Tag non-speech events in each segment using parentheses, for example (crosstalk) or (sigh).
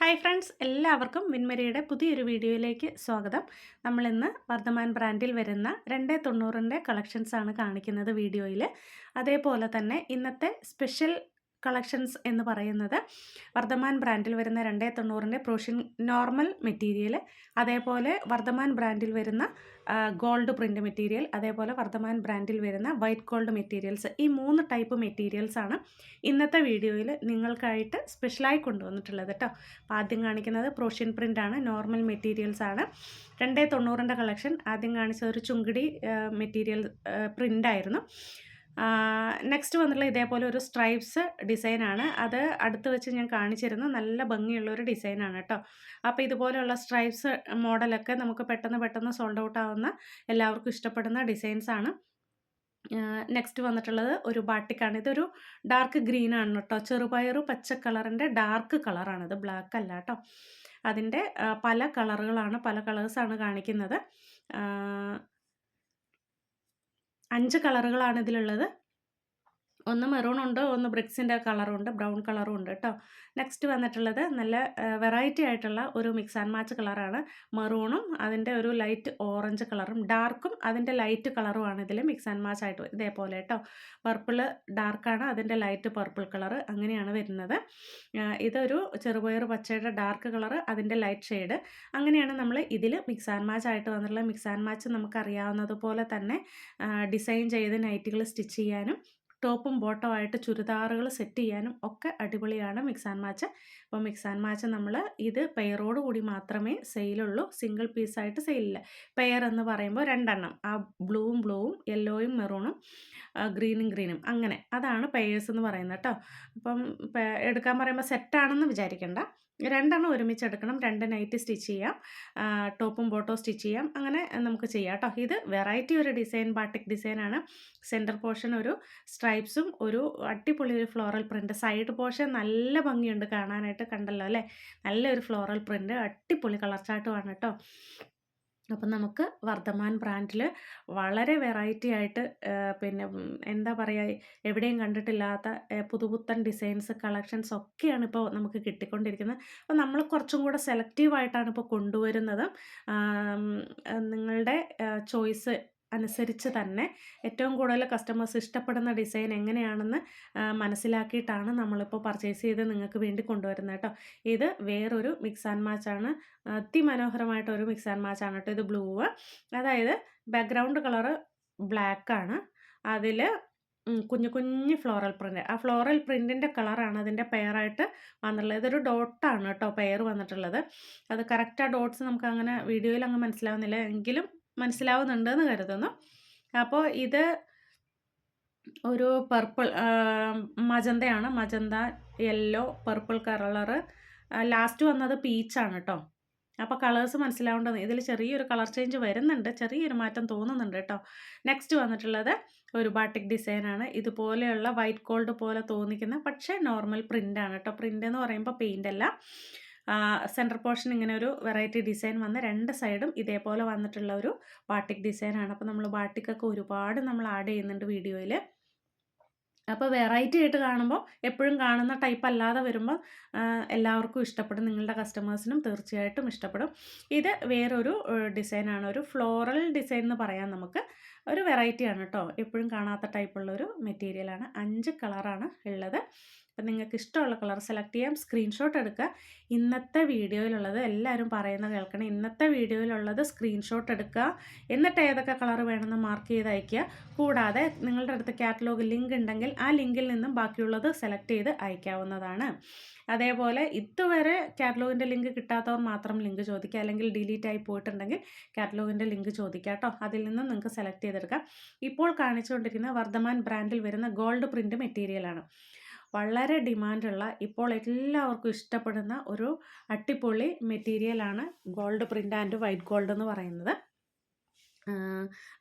Hi friends എല്ലാവർക്കും വിൻമരിയുടെ പുതിയൊരു വീഡിയോയിലേക്ക് സ്വാഗതം. നമ്മളിന്ന് വർദ്ധമാൻ ബ്രാൻഡിൽ വരുന്ന രണ്ട് തൊണ്ണൂറിന്റെ കളക്ഷൻസാണ് കാണിക്കുന്നത് വീഡിയോയിൽ. അതേപോലെ തന്നെ ഇന്നത്തെ സ്പെഷ്യൽ കളക്ഷൻസ് എന്ന് പറയുന്നത്. വർദ്ധമാൻ ബ്രാൻഡിൽ വരുന്ന രണ്ടേ തൊണ്ണൂറിന്റെ പ്രൊഷ്യൻ നോർമൽ മെറ്റീരിയൽ അതേപോലെ വർദ്ധമാൻ ബ്രാൻഡിൽ വരുന്ന ഗോൾഡ് പ്രിന്റ് മെറ്റീരിയൽ അതേപോലെ വർദ്ധമാൻ ബ്രാൻഡിൽ വരുന്ന വൈറ്റ് ഗോൾഡ് മെറ്റീരിയൽസ് ഈ മൂന്ന് ടൈപ്പ് മെറ്റീരിയൽസാണ് ഇന്നത്തെ വീഡിയോയിൽ നിങ്ങൾക്കായിട്ട് സ്പെഷ്യലായി കൊണ്ടുവന്നിട്ടുള്ളത് കേട്ടോ അപ്പോൾ ആദ്യം കാണിക്കുന്നത് പ്രോഷ്യൻ പ്രിന്റാണ് നോർമൽ മെറ്റീരിയൽസ് ആണ്. രണ്ടേ തൊണ്ണൂറിന്റെ കളക്ഷൻ ആദ്യം കാണിച്ചത് ഒരു ചുങ്കിടി മെറ്റീരിയൽ പ്രിന്റായിരുന്നു നെക്സ്റ്റ് വന്നിട്ടുള്ള ഇതേപോലെ ഒരു സ്ട്രൈപ്സ് ഡിസൈനാണ് അത് അടുത്ത് വെച്ച് ഞാൻ കാണിച്ചിരുന്നു. നല്ല ഭംഗിയുള്ള ഒരു ഡിസൈനാണ് കേട്ടോ അപ്പോൾ ഇതുപോലെയുള്ള സ്ട്രൈപ്സ് മോഡലൊക്കെ നമുക്ക് പെട്ടെന്ന് പെട്ടെന്ന് സോൾഡ് ഔട്ട് ആവുന്ന എല്ലാവർക്കും ഇഷ്ടപ്പെടുന്ന ഡിസൈൻസാണ് നെക്സ്റ്റ് വന്നിട്ടുള്ളത് ഒരു ബാട്ടിക്കാണ് ഇതൊരു ഡാർക്ക് ഗ്രീൻ ആണ് കേട്ടോ ചെറുപയറു പച്ച കളറിന്റെ ഡാർക്ക് കളറാണിത് ബ്ലാക്ക് അല്ല കേട്ടോ അതിന്റെ പല കളറുകളാണ് പല കളേഴ്സാണ് കാണിക്കുന്നത്. അഞ്ച് കളറുകളാണ് ഇതിലുള്ളത്. ഒന്ന് മെറൂൺ ഉണ്ട് ഒന്ന് ബ്രിക്സിന്റെ കളറുണ്ട് ബ്രൗൺ കളറും ഉണ്ട് കേട്ടോ നെക്സ്റ്റ് വന്നിട്ടുള്ളത് നല്ല വെറൈറ്റി ആയിട്ടുള്ള ഒരു മിക്സ് ആൻഡ് മാച്ച് കളറാണ് മെറൂണും അതിന്റെ ഒരു ലൈറ്റ് ഓറഞ്ച് കളറും ഡാർക്കും അതിന്റെ ലൈറ്റ് കളറുമാണ് ഇതിൽ മിക്സ് ആൻഡ് മാച്ച് ആയിട്ട് ഇതേപോലെ കേട്ടോ പർപ്പിൾ ഡാർക്കാണ് അതിന്റെ ലൈറ്റ് പർപ്പിൾ കളർ അങ്ങനെയാണ് വരുന്നത്. ഇതൊരു ചെറുപയർ പച്ചയുടെ ഡാർക്ക് കളർ അതിന്റെ ലൈറ്റ് ഷെയ്ഡ് അങ്ങനെയാണ് നമ്മൾ ഇതിൽ മിക്സ് ആൻഡ് മാച്ച് ആയിട്ട് വന്നിട്ടുള്ള മിക്സ് ആൻഡ് മാച്ച് നമുക്കറിയാവുന്നതുപോലെ തന്നെ ഡിസൈൻ ചെയ്ത് നൈറ്റുകൾ സ്റ്റിച്ച് ചെയ്യാനും ടോപ്പും ബോട്ടോ ആയിട്ട് ചുരിദാറുകൾ സെറ്റ് ചെയ്യാനും ഒക്കെ അടിപൊളിയാണ് മിക്സ് ആൻഡ് മാച്ച്. അപ്പോൾ മിക്സ് ആൻഡ് മാച്ച് നമ്മൾ ഇത് പെയറോട് കൂടി മാത്രമേ സെയിലുള്ളൂ സിംഗിൾ പീസായിട്ട് സെയിലില്ല. പെയർ എന്ന് പറയുമ്പോൾ രണ്ടെണ്ണം ആ ബ്ലൂവും ബ്ലൂവും യെല്ലോയും മെറൂണും ഗ്രീനും ഗ്രീനും അങ്ങനെ. അതാണ് പെയേഴ്സ് എന്ന് പറയുന്നത് കേട്ടോ. അപ്പം എടുക്കാൻ പറയുമ്പോൾ സെറ്റാണെന്ന് വിചാരിക്കേണ്ട. രണ്ടെണ്ണം ഒരുമിച്ച് എടുക്കണം രണ്ട് നൈറ്റ് സ്റ്റിച്ച് ചെയ്യാം. ടോപ്പും ബോട്ടോ സ്റ്റിച്ച് ചെയ്യാം. അങ്ങനെ നമുക്ക് ചെയ്യാം കേട്ടോ ഇത് വെറൈറ്റി ഒരു ഡിസൈൻ ബാട്ടിക് ഡിസൈനാണ് സെന്റർ പോർഷൻ ഒരു സ്ട്രൈപ്സും ഒരു അടിപൊളി ഒരു ഫ്ലോറൽ പ്രിന്റ് സൈഡ് പോർഷൻ നല്ല ഭംഗിയുണ്ട് കാണാനായിട്ട് കണ്ടല്ലോ അല്ലേ? നല്ലൊരു ഫ്ലോറൽ പ്രിന്റ് അടിപൊളി കളർ ചാട്ടുമാണ് കേട്ടോ അപ്പം നമുക്ക് വർദ്ധമാൻ ബ്രാൻഡിൽ വളരെ വെറൈറ്റി ആയിട്ട് പിന്നെ എന്താ പറയുക എവിടെയും കണ്ടിട്ടില്ലാത്ത പുതുപുത്തൻ ഡിസൈൻസ് കളക്ഷൻസ് ഒക്കെയാണ് ഇപ്പോൾ നമുക്ക് കിട്ടിക്കൊണ്ടിരിക്കുന്നത്. അപ്പോൾ നമ്മൾ കുറച്ചും കൂടെ സെലക്റ്റീവായിട്ടാണ് ഇപ്പോൾ കൊണ്ടുവരുന്നത്. നിങ്ങളുടെ ചോയ്സ് അനുസരിച്ച് തന്നെ ഏറ്റവും കൂടുതൽ കസ്റ്റമേഴ്സ് ഇഷ്ടപ്പെടുന്ന ഡിസൈൻ എങ്ങനെയാണെന്ന് മനസ്സിലാക്കിയിട്ടാണ് നമ്മളിപ്പോൾ പർച്ചേസ് ചെയ്ത് നിങ്ങൾക്ക് വേണ്ടി കൊണ്ടുവരുന്നത് കേട്ടോ. ഇത് വേറൊരു മിക്സ് ആൻഡ് മാച്ചാണ് അതിമനോഹരമായിട്ടൊരു മിക്സ് ആൻഡ് മാച്ചാണ് കേട്ടോ ഇത് ബ്ലൂ. അതായത് ബാക്ക്ഗ്രൗണ്ട് കളറ് ബ്ലാക്കാണ് അതിൽ കുഞ്ഞു കുഞ്ഞു ഫ്ലോറൽ പ്രിന്റ് ആ ഫ്ലോറൽ പ്രിന്റിന്റെ കളറാണ് അതിന്റെ പെയറായിട്ട് വന്നിട്ടുള്ളത്. ഇതൊരു ഡോട്ടാണ് കേട്ടോ പെയർ വന്നിട്ടുള്ളത്. അത് കറക്റ്റ് ആ ഡോട്ട്സ് നമുക്ക് അങ്ങനെ വീഡിയോയിൽ അങ്ങ് മനസ്സിലാവുന്നില്ല. എങ്കിലും മനസ്സിലാവുന്നുണ്ടെന്ന് കരുതുന്നു. അപ്പോൾ ഇത് ഒരു purple മജന്തയാണ്. Magenta yellow purple colour last വന്നത് പീച്ചാണ് കേട്ടോ അപ്പോൾ കളേഴ്സ് മനസ്സിലാവേണ്ടത് ഇതിൽ ചെറിയൊരു കളർ ചേഞ്ച് വരുന്നുണ്ട്. ചെറിയൊരു മാറ്റം തോന്നുന്നുണ്ട് കേട്ടോ നെക്സ്റ്റ് വന്നിട്ടുള്ളത് ഒരു ബാട്ടിക് ഡിസൈനാണ് ഇതുപോലെയുള്ള വൈറ്റ് ഗോൾഡ് പോലെ തോന്നിക്കുന്ന പക്ഷേ നോർമൽ പ്രിന്റാണ് കേട്ടോ പ്രിന്റ് എന്ന് പറയുമ്പോൾ പെയിന്റ് അല്ല. സെന്റർ പോർഷൻ ഇങ്ങനെ ഒരു വെറൈറ്റി ഡിസൈൻ വന്ന് രണ്ട് സൈഡും ഇതേപോലെ വന്നിട്ടുള്ള ഒരു ബാട്ടിക് ഡിസൈനാണ് അപ്പോൾ നമ്മൾ ബാട്ടിക്കൊക്കെ ഒരുപാട് നമ്മൾ ആഡ് ചെയ്യുന്നുണ്ട് വീഡിയോയിൽ അപ്പോൾ വെറൈറ്റി ആയിട്ട് കാണുമ്പോൾ എപ്പോഴും കാണുന്ന ടൈപ്പ് അല്ലാതെ വരുമ്പോൾ എല്ലാവർക്കും ഇഷ്ടപ്പെടും. നിങ്ങളുടെ കസ്റ്റമേഴ്സിനും തീർച്ചയായിട്ടും ഇഷ്ടപ്പെടും. ഇത് വേറൊരു ഡിസൈനാണ് ഒരു ഫ്ലോറൽ ഡിസൈൻ എന്ന് പറയാം നമുക്ക്. ഒരു വെറൈറ്റിയാണ് കേട്ടോ എപ്പോഴും കാണാത്ത ടൈപ്പുള്ള ഒരു മെറ്റീരിയലാണ് അഞ്ച് കളറാണ് ഉള്ളത്. അപ്പം നിങ്ങൾക്ക് ഇഷ്ടമുള്ള കളർ സെലക്ട് ചെയ്യാം. സ്ക്രീൻഷോട്ട് എടുക്കുക. ഇന്നത്തെ വീഡിയോയിലുള്ളത് എല്ലാവരും പറയുന്ന കേൾക്കണം. ഇന്നത്തെ വീഡിയോയിലുള്ളത് സ്ക്രീൻഷോട്ട് എടുക്കുക. എന്നിട്ട് ഏതൊക്കെ കളർ വേണമെന്ന് മാർക്ക് ചെയ്ത് അയയ്ക്കുക. കൂടാതെ നിങ്ങളുടെ അടുത്ത് കാറ്റലോഗ് ലിങ്ക് ഉണ്ടെങ്കിൽ ആ ലിങ്കിൽ നിന്നും ബാക്കിയുള്ളത് സെലക്ട് ചെയ്ത് അയക്കാവുന്നതാണ് അതേപോലെ ഇതുവരെ കാറ്റലോഗിന്റെ ലിങ്ക് കിട്ടാത്തവർ മാത്രം ലിങ്ക് ചോദിക്കുക. അല്ലെങ്കിൽ ഡിലീറ്റ് ആയി പോയിട്ടുണ്ടെങ്കിൽ കാറ്റലോഗിന്റെ ലിങ്ക് ചോദിക്കുക കേട്ടോ. അതിൽ നിന്നും നിങ്ങൾക്ക് സെലക്ട് ചെയ്തെടുക്കാം. ഇപ്പോൾ കാണിച്ചുകൊണ്ടിരിക്കുന്ന വർദ്ധമാൻ ബ്രാൻഡിൽ വരുന്ന ഗോൾഡ് പ്രിന്റ് മെറ്റീരിയലാണ് വളരെ ഡിമാൻഡുള്ള ഇപ്പോൾ എല്ലാവർക്കും ഇഷ്ടപ്പെടുന്ന ഒരു അട്ടിപ്പൊളി മെറ്റീരിയലാണ് gold print and white gold എന്ന് പറയുന്നത്.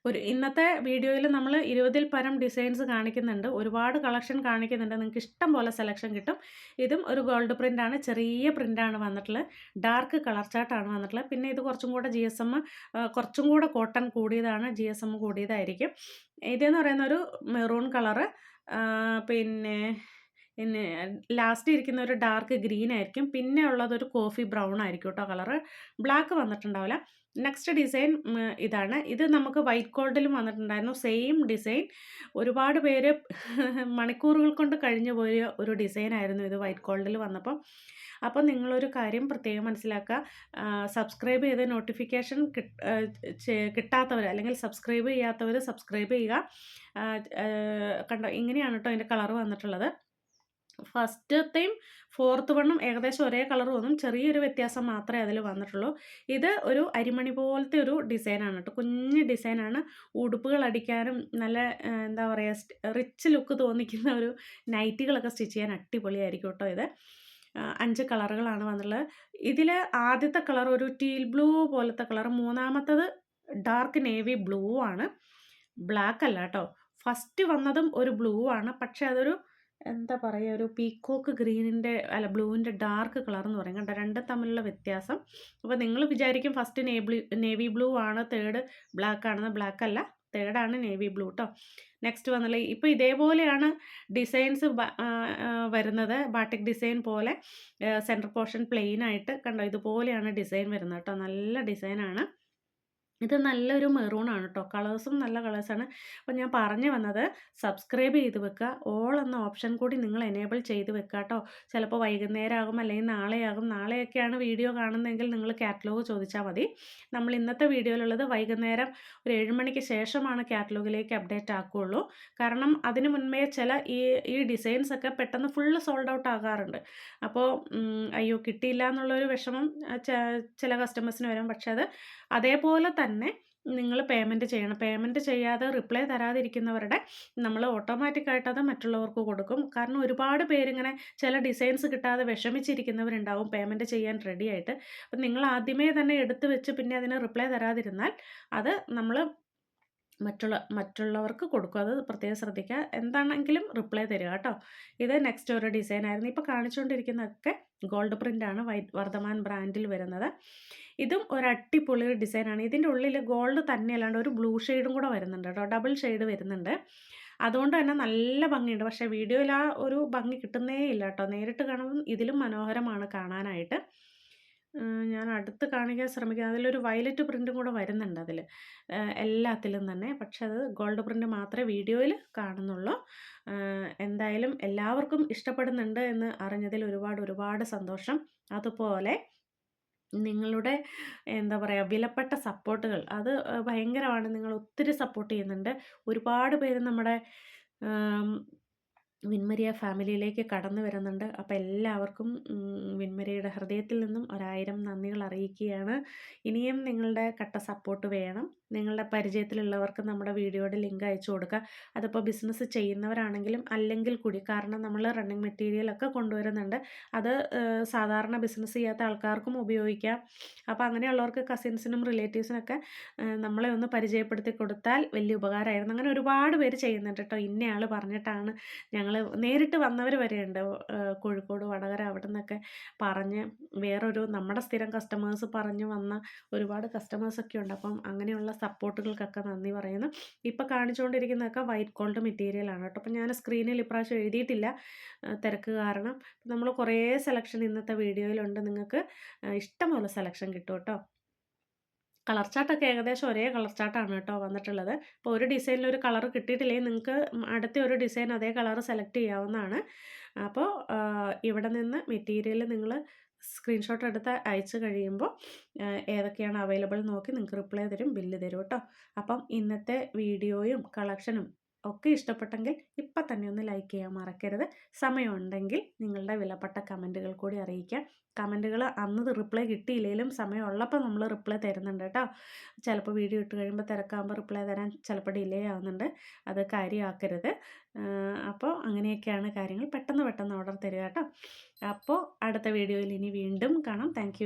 ഒരു ഇന്നത്തെ വീഡിയോയിൽ നമ്മൾ ഇരുപതിൽ പരം ഡിസൈൻസ് കാണിക്കുന്നുണ്ട്. ഒരുപാട് കളക്ഷൻ കാണിക്കുന്നുണ്ട്. നിങ്ങൾക്ക് ഇഷ്ടം പോലെ സെലക്ഷൻ കിട്ടും. ഇതും ഒരു ഗോൾഡ് പ്രിന്റാണ് ചെറിയ പ്രിന്റാണ് വന്നിട്ടുള്ളത്. ഡാർക്ക് കളർ ചാർട്ടാണ് വന്നിട്ടുള്ളത്. പിന്നെ ഇത് കുറച്ചും കൂടെ ജി എസ് എം കുറച്ചും കൂടെ കോട്ടൺ കൂടിയതാണ്. ജി എസ് എം കൂടിയതായിരിക്കും. ഇതെന്ന് പറയുന്ന ഒരു മെറൂൺ കളറ് പിന്നെ പിന്നെ ലാസ്റ്റ് ഇരിക്കുന്ന ഒരു ഡാർക്ക് ഗ്രീൻ ആയിരിക്കും. പിന്നെ ഉള്ളത് ഒരു കോഫി ബ്രൗൺ ആയിരിക്കും കേട്ടോ കളറ്. ബ്ലാക്ക് വന്നിട്ടുണ്ടാവില്ല. നെക്സ്റ്റ് ഡിസൈൻ ഇതാണ്. ഇത് നമുക്ക് വൈറ്റ് ഗോൾഡിലും വന്നിട്ടുണ്ടായിരുന്നു. Same design. ഒരുപാട് പേര് (laughs) മണിക്കൂറുകൾ കൊണ്ട് കഴിഞ്ഞു പോയ ഒരു ഡിസൈൻ ആയിരുന്നു ഇത് വൈറ്റ് ഗോൾഡിൽ വന്നപ്പം. അപ്പോൾ നിങ്ങളൊരു കാര്യം പ്രത്യേകം മനസ്സിലാക്കുക. സബ്സ്ക്രൈബ് ചെയ്ത് നോട്ടിഫിക്കേഷൻ കിട്ടാത്തവർ അല്ലെങ്കിൽ സബ്സ്ക്രൈബ് ചെയ്യാത്തവർ സബ്സ്ക്രൈബ് ചെയ്യുക. കണ്ടോ? ഇങ്ങനെയാണ് കേട്ടോ അതിന്റെ കളർ വന്നിട്ടുള്ളത്. ഫസ്റ്റത്തെയും ഫോർത്ത് വണ്ണും ഏകദേശം ഒരേ കളർ വന്നും ചെറിയൊരു വ്യത്യാസം മാത്രമേ അതിൽ വന്നിട്ടുള്ളൂ. ഇത് ഒരു അരിമണി പോലത്തെ ഒരു ഡിസൈനാണ് കേട്ടോ. കുഞ്ഞ് ഡിസൈനാണ് ഉടുപ്പുകൾ അടിക്കാനും നല്ല എന്താ പറയുക റിച്ച് ലുക്ക് തോന്നിക്കുന്ന ഒരു നൈറ്റികളൊക്കെ സ്റ്റിച്ച് ചെയ്യാൻ അടിപൊളിയായിരിക്കും കേട്ടോ ഇത്. അഞ്ച് കളറുകളാണ് വന്നിട്ടുള്ളത്. ഇതിൽ ആദ്യത്തെ കളർ ഒരു ടീൽ ബ്ലൂ പോലത്തെ കളർ മൂന്നാമത്തത് ഡാർക്ക് നേവി ബ്ലൂ ആണ്. ബ്ലാക്ക് അല്ല കേട്ടോ. ഫസ്റ്റ് വന്നതും ഒരു ബ്ലൂ ആണ്. പക്ഷേ അതൊരു എന്താ പറയുക ഒരു പീക്കോക്ക് ഗ്രീനിന്റെ അല്ല ബ്ലൂവിന്റെ ഡാർക്ക് കളർ എന്ന് പറയും. കണ്ടോ? രണ്ട് തമ്മിലുള്ള വ്യത്യാസം. അപ്പോൾ നിങ്ങൾ വിചാരിക്കും ഫസ്റ്റ് നേവി നേവി ബ്ലൂ ആണ് തേർഡ് ബ്ലാക്ക് ആണെന്ന്. ബ്ലാക്ക് അല്ല തേർഡാണ് നേവി ബ്ലൂ കേട്ടോ നെക്സ്റ്റ് വന്നുള്ള ഇപ്പോൾ ഇതേപോലെയാണ് ഡിസൈൻസ് വരുന്നത്. ബാട്ടിക് ഡിസൈൻ പോലെ സെന്റർ പോർഷൻ പ്ലെയിൻ ആയിട്ട് കണ്ടോ? ഇതുപോലെയാണ് ഡിസൈൻ വരുന്നത് കേട്ടോ നല്ല ഡിസൈനാണ് ഇത് നല്ലൊരു മെറൂണാണ് കേട്ടോ കളേഴ്സും നല്ല കളേഴ്സാണ് അപ്പോൾ ഞാൻ പറഞ്ഞു വന്നത് സബ്സ്ക്രൈബ് ചെയ്ത് വെക്കുക ഓൾ എന്ന ഓപ്ഷൻ കൂടി നിങ്ങൾ എനേബിൾ ചെയ്ത് വെക്കുക കേട്ടോ ചിലപ്പോൾ വൈകുന്നേരം ആകും അല്ലെങ്കിൽ നാളെയാകും. നാളെയൊക്കെയാണ് വീഡിയോ കാണുന്നതെങ്കിൽ നിങ്ങൾ കാറ്റലോഗ് ചോദിച്ചാൽ മതി. നമ്മൾ ഇന്നത്തെ വീഡിയോയിലുള്ളത് വൈകുന്നേരം ഒരു ഏഴ് മണിക്ക് ശേഷമാണ് കാറ്റലോഗിലേക്ക് അപ്ഡേറ്റ് ആക്കുകയുള്ളൂ കാരണം അതിന് മുൻപേ ചില ഈ ഈ ഡിസൈൻസ് ഒക്കെ പെട്ടെന്ന് ഫുള്ള് സോൾഡ് ഔട്ട് ആകാറുണ്ട്. അപ്പോൾ അയ്യോ കിട്ടിയില്ല എന്നുള്ളൊരു വിഷമം ചില കസ്റ്റമേഴ്സിന് വരും. പക്ഷേ അത് അതേപോലെ തന്നെ നിങ്ങൾ പേയ്മെന്റ് ചെയ്യണം. പേയ്മെന്റ് ചെയ്യാതെ റിപ്ലൈ തരാതിരിക്കുന്നവരുടെ നമ്മൾ ഓട്ടോമാറ്റിക്കായിട്ട് അത് മറ്റുള്ളവർക്ക് കൊടുക്കും. കാരണം ഒരുപാട് പേരിങ്ങനെ ചില ഡിസൈൻസ് കിട്ടാതെ വിഷമിച്ചിരിക്കുന്നവരുണ്ടാവും പേയ്മെന്റ് ചെയ്യാൻ റെഡി ആയിട്ട്. അപ്പം നിങ്ങൾ ആദ്യമേ തന്നെ എടുത്തു വെച്ച് പിന്നെ അതിന് റിപ്ലൈ തരാതിരുന്നാൽ അത് നമ്മൾ മറ്റുള്ള മറ്റുള്ളവർക്ക് കൊടുക്കും. അത് പ്രത്യേകം ശ്രദ്ധിക്കുക. എന്താണെങ്കിലും റിപ്ലൈ തരിക കേട്ടോ. ഇത് നെക്സ്റ്റ് ഒരു ഡിസൈൻ ആയിരുന്നു. ഇപ്പോൾ കാണിച്ചുകൊണ്ടിരിക്കുന്നതൊക്കെ ഗോൾഡ് പ്രിന്റാണ് ആണ്. വർദ്ധമാൻ ബ്രാൻഡിൽ വരുന്നത്. ഇതും ഒരു അടിപൊളി ഡിസൈനാണ് ഇതിന്റെ ഉള്ളിൽ ഗോൾഡ് തന്നെ അല്ലാണ്ട് ഒരു ബ്ലൂ ഷെയ്ഡും കൂടെ വരുന്നുണ്ട് കേട്ടോ. ഡബിൾ ഷെയ്ഡ് വരുന്നുണ്ട്. അതുകൊണ്ട് തന്നെ നല്ല ഭംഗിയുണ്ട്. പക്ഷേ വീഡിയോയിൽ ആ ഒരു ഭംഗി കിട്ടുന്നേ ഇല്ല കേട്ടോ. നേരിട്ട് കാണുമ്പോൾ ഇതിലും മനോഹരമാണ് കാണാനായിട്ട്. ഞാൻ അടുത്ത് കാണിക്കാൻ ശ്രമിക്കുന്നത് അതിലൊരു വയലറ്റ് പ്രിന്റും കൂടെ വരുന്നുണ്ട് അതിൽ എല്ലാത്തിലും തന്നെ. പക്ഷെ അത് ഗോൾഡ് പ്രിന്റ് മാത്രമേ വീഡിയോയിൽ കാണുന്നുള്ളൂ. എന്തായാലും എല്ലാവർക്കും ഇഷ്ടപ്പെടുന്നുണ്ട് എന്ന് അറിഞ്ഞതിൽ ഒരുപാട് ഒരുപാട് സന്തോഷം. അതുപോലെ നിങ്ങളുടെ എന്താ പറയുക വിലപ്പെട്ട സപ്പോർട്ടുകൾ അത് ഭയങ്കരമാണ്. നിങ്ങൾ ഒത്തിരി സപ്പോർട്ട് ചെയ്യുന്നുണ്ട്. ഒരുപാട് പേര് നമ്മുടെ വിൻമരിയ ഫാമിലിയിലേക്ക് കടന്നു വരുന്നുണ്ട്. അപ്പോൾ എല്ലാവർക്കും വിൻമരിയയുടെ ഹൃദയത്തിൽ നിന്നും ഒരായിരം നന്ദികൾ അറിയിക്കുകയാണ്. ഇനിയും നിങ്ങളുടെ കട്ട സപ്പോർട്ട് വേണം. നിങ്ങളുടെ പരിചയത്തിലുള്ളവർക്ക് നമ്മുടെ വീഡിയോയുടെ ലിങ്ക് അയച്ചു കൊടുക്കുക. അതിപ്പോൾ ബിസിനസ് ചെയ്യുന്നവരാണെങ്കിലും അല്ലെങ്കിൽ കൂടി കാരണം നമ്മൾ റണ്ണിങ് മെറ്റീരിയലൊക്കെ കൊണ്ടുവരുന്നുണ്ട്. അത് സാധാരണ ബിസിനസ് ചെയ്യാത്ത ആൾക്കാർക്കും ഉപയോഗിക്കാം. അപ്പോൾ അങ്ങനെയുള്ളവർക്ക് കസിൻസിനും റിലേറ്റീവ്സിനൊക്കെ നമ്മളെ ഒന്ന് പരിചയപ്പെടുത്തി കൊടുത്താൽ വലിയ ഉപകാരമായിരുന്നു. അങ്ങനെ ഒരുപാട് പേര് ചെയ്യുന്നുണ്ട് കേട്ടോ. ഇന്നയാൾ പറഞ്ഞിട്ടാണ് ഞങ്ങൾ ഞങ്ങൾ നേരിട്ട് വന്നവർ വരെയുണ്ട്. കോഴിക്കോട് വടകര അവിടെ നിന്നൊക്കെ പറഞ്ഞ് വേറൊരു നമ്മുടെ സ്ഥിരം കസ്റ്റമേഴ്സ് പറഞ്ഞ് വന്ന ഒരുപാട് കസ്റ്റമേഴ്സൊക്കെ ഉണ്ട്. അപ്പം അങ്ങനെയുള്ള സപ്പോർട്ടുകൾക്കൊക്കെ നന്ദി പറയുന്നു. ഇപ്പം കാണിച്ചുകൊണ്ടിരിക്കുന്നതൊക്കെ വൈറ്റ് ഗോൾഡ് മെറ്റീരിയലാണ് കേട്ടോ. അപ്പം ഞാൻ സ്ക്രീനിൽ ഇപ്രാവശ്യം എഴുതിയിട്ടില്ല. തിരക്ക് കാരണം. നമ്മൾ കുറേ സെലക്ഷൻ ഇന്നത്തെ വീഡിയോയിലുണ്ട്. നിങ്ങൾക്ക് ഇഷ്ടമുള്ള സെലക്ഷൻ കിട്ടും കേട്ടോ. കളർ ചാർട്ടൊക്കെ ഏകദേശം ഒരേ കളർ ചാർട്ടാണ് കേട്ടോ വന്നിട്ടുള്ളത്. അപ്പോൾ ഒരു ഡിസൈനിൽ ഒരു കളർ കിട്ടിയിട്ടില്ലെങ്കിൽ നിങ്ങൾക്ക് അടുത്ത ഒരു ഡിസൈൻ അതേ കളർ സെലക്ട് ചെയ്യാവുന്നതാണ്. അപ്പോൾ ഇവിടെ നിന്ന് മെറ്റീരിയൽ നിങ്ങൾ സ്ക്രീൻഷോട്ട് എടുത്ത് അയച്ചു കഴിയുമ്പോൾ ഏതൊക്കെയാണ് അവൈലബിൾ നോക്കി നിങ്ങൾക്ക് റിപ്ലൈ തരും ബില്ല് തരും കേട്ടോ. അപ്പം ഇന്നത്തെ വീഡിയോയും കളക്ഷനും ഒക്കെ ഇഷ്ടപ്പെട്ടെങ്കിൽ ഇപ്പം തന്നെ ഒന്ന് ലൈക്ക് ചെയ്യാൻ മറക്കരുത്. സമയമുണ്ടെങ്കിൽ നിങ്ങളുടെ വിലപ്പെട്ട കമന്റുകൾ കൂടി അറിയിക്കാം. കമന്റുകൾ അന്ന് റിപ്ലൈ കിട്ടിയില്ലെങ്കിലും സമയമുള്ളപ്പോൾ നമ്മൾ റിപ്ലൈ തരുന്നുണ്ട് കേട്ടോ. ചിലപ്പോൾ വീഡിയോ ഇട്ട് കഴിയുമ്പോൾ തിരക്കാകുമ്പോൾ റിപ്ലൈ തരാൻ ചിലപ്പോൾ ഡിലേ ആവുന്നുണ്ട്. അത് കാര്യമാക്കരുത്. അപ്പോൾ അങ്ങനെയൊക്കെയാണ് കാര്യങ്ങൾ. പെട്ടെന്ന് പെട്ടെന്ന് ഓർഡർ തരിക കേട്ടോ. അപ്പോൾ അടുത്ത വീഡിയോയിൽ ഇനി വീണ്ടും കാണാം. താങ്ക്